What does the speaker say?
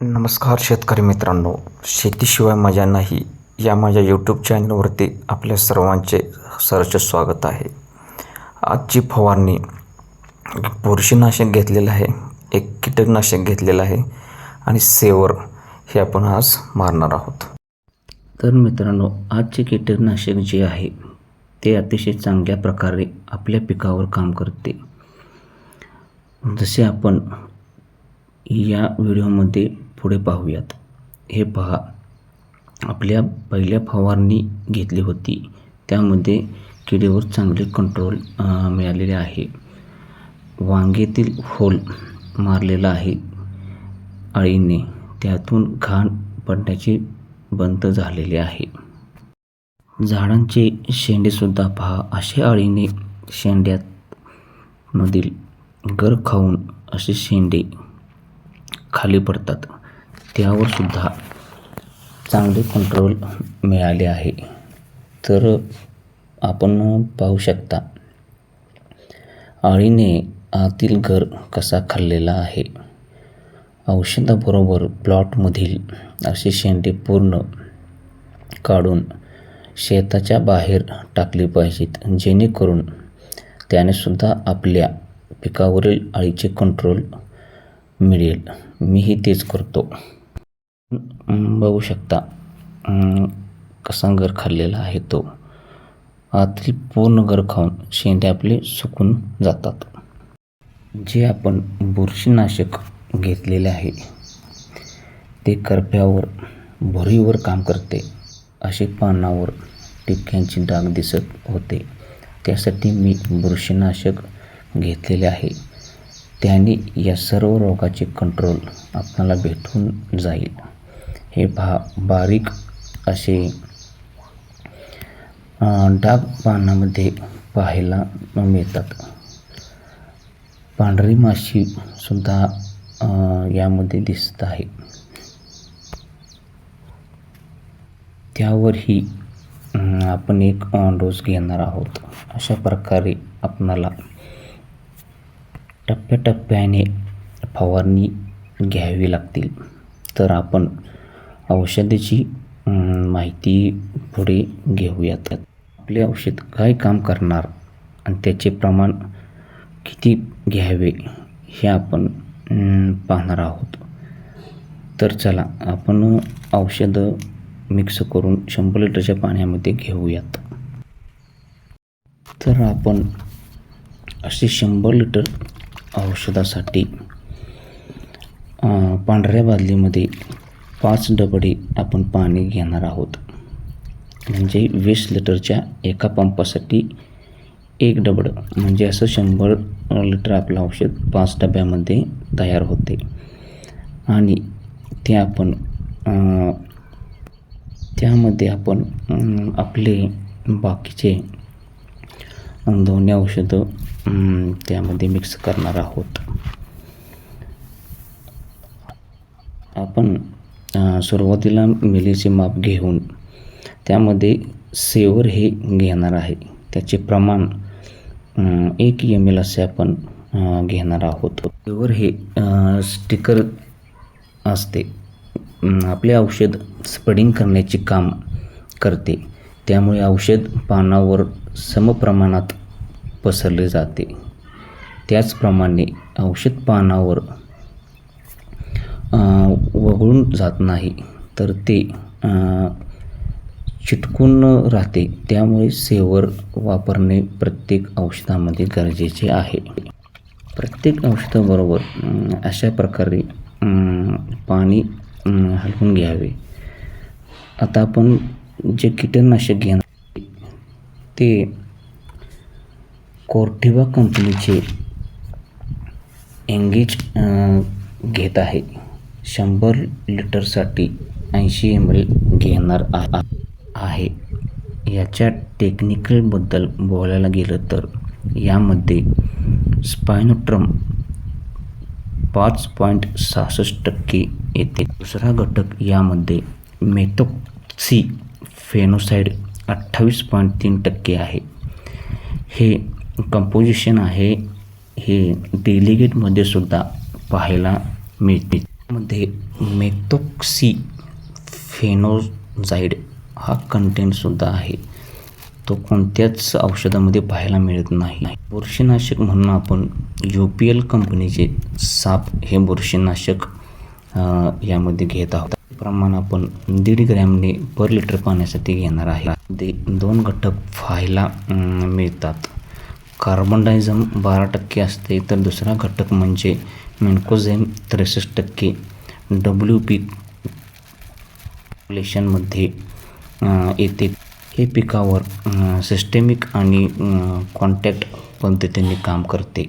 नमस्कार शेतकरी मित्रांनो. शेतीशिवाय मजा नाही. या माझ्या यूट्यूब चॅनलवरती आपल्या सर्वांचे सरच स्वागत आहे. आजची फवारणी बुरशीनाशक घेतलेलं आहे एक कीटकनाशक घेतलेलं आहे आणि सेवर हे आपण आज मारणार आहोत. तर मित्रांनो आजचे कीटकनाशक जे आहे ते अतिशय चांगल्या प्रकारे आपल्या पिकावर काम करते. जसे आपण या व्हिडिओमध्ये पुढे पाहूयात. हे पहा. आपल्या पहिल्या फवारणी घेतली होती. त्यामध्ये किडीवर चांगले कंट्रोल मिळालेले आहे. वांगेतील होल मारलेला आहे अळीने. त्यातून घाण पडण्याचे बंद झालेले आहे. झाडांचे शेंडेसुद्धा पहा. असे अळीने शेंड्यात मधील गर खाऊन असे शेंडे खाली पडतात. त्यावर सुद्धा चांगले कंट्रोल मिळाले आहे. तर आपण पाहू शकता अळीने आतील घर कसा खाल्लेला आहे. औषधाबरोबर प्लॉटमधील असे शेंडे पूर्ण काढून शेताच्या बाहेर टाकली पाहिजेत जेणेकरून त्यानेसुद्धा आपल्या पिकावरील अळीचे कंट्रोल मिळेल. मीही तेच करतो. बघू शकता. कसा घर खाल्लेला आहे तो. आतील पूर्ण घर खाऊन शेंडे आपले सुकून जातात. जे आपण बुरशीनाशक घेतलेले आहे ते करप्यावर भुरीवर काम करते. असे पानावर टिपक्यांची डाग दिसत होते. त्यासाठी मी बुरशीनाशक घेतलेले आहे. त्याने या सर्व रोगाचे कंट्रोल आपणाला भेटून जाईल. हे भा बारीक असे डाग पानामध्ये पाहायला मिळतात. पांढरी माशी सुद्धा यामध्ये दिसत आहे. त्यावरही आपण एक डोस घेणार आहोत. अशा प्रकारे आपणाला टप्प्याटप्प्याने फवारणी घ्यावी लागतील. तर आपण औषधाची माहिती पुढे घेऊयात. आपले औषध काय काम करणार आणि त्याचे प्रमाण किती घ्यावे हे आपण पाहणार आहोत. तर चला आपण औषधं मिक्स करून शंभर लिटरच्या पाण्यामध्ये घेऊयात. तर आपण असे शंभर लिटर औषधासाठी पांढऱ्या बादलीमध्ये पाच डबडे आपण पाणी घेणार आहोत. म्हणजे वीस लिटरच्या एका पंपासाठी एक डबडं. म्हणजे असं शंभर लिटर आपलं औषध पाच डब्यामध्ये तयार होते. आणि ते आपण त्यामध्ये आपण आपले बाकीचे दोन्ही औषधं त्यामध्ये मिक्स करणार आहोत. आपण सुरुवातीला मिलीचे माप घेऊन त्यामध्ये सेवर हे घेणार आहे. त्याचे प्रमाण एक एम एल असे आपण घेणार आहोत. सेवर हे स्टिकर असते. आपले औषध स्प्रेडिंग करण्याचे काम करते. त्यामुळे औषध पानावर समप्रमाणात पसरले जाते. त्याचप्रमाणे औषध पानावर वगळून जात नाही. तर ते चिटकून राहते. त्यामुळे सेवर वापरणे प्रत्येक औषधामध्ये गरजेचे आहे. प्रत्येक औषधाबरोबर अशा प्रकारे पाणी हलवून घ्यावे. आता आपण जे कीटकनाशक घेणार ते कोर्टिवा कंपनीचे एंगेज घेत आहे. शंभर लिटरसाठी ऐंशी एम एल घेणार आ- आहे. याच्या टेक्निकलबद्दल बोलायला गेलं तर यामध्ये स्पायनोट्रम पाच पॉईंट सहासष्ट टक्के येते. दुसरा घटक यामध्ये मेथोक्सी फेनोसाईड अठ्ठावीस पॉईंट तीन टक्के आहे. हे कंपोजिशन आहे हे डेलिगेटमध्ये सुद्धा पाहायला मिळते. मध्ये मेथोक्सी फेनोझाईड हा कंटेंटसुद्धा आहे. तो कोणत्याच औषधामध्ये पाहायला मिळत नाही. बुरशीनाशक म्हणून आपण यू पी एल कंपनीचे साप हे बुरशीनाशक यामध्ये घेत आहोत. प्रमाण आपण दीड ग्रॅमने पर लिटर पाण्यासाठी घेणार आहे. ते दोन घटक फायला मिळतात. कार्बन डायझम बारा टक्के असते तर दुसरा घटक म्हणजे मॅन्कोझेम त्रेसष्ट टक्के डब्ल्यू पी पॉप्युलेशनमध्ये येते. हे पिकावर सिस्टेमिक आणि कॉन्टॅक्ट पद्धतीने काम करते.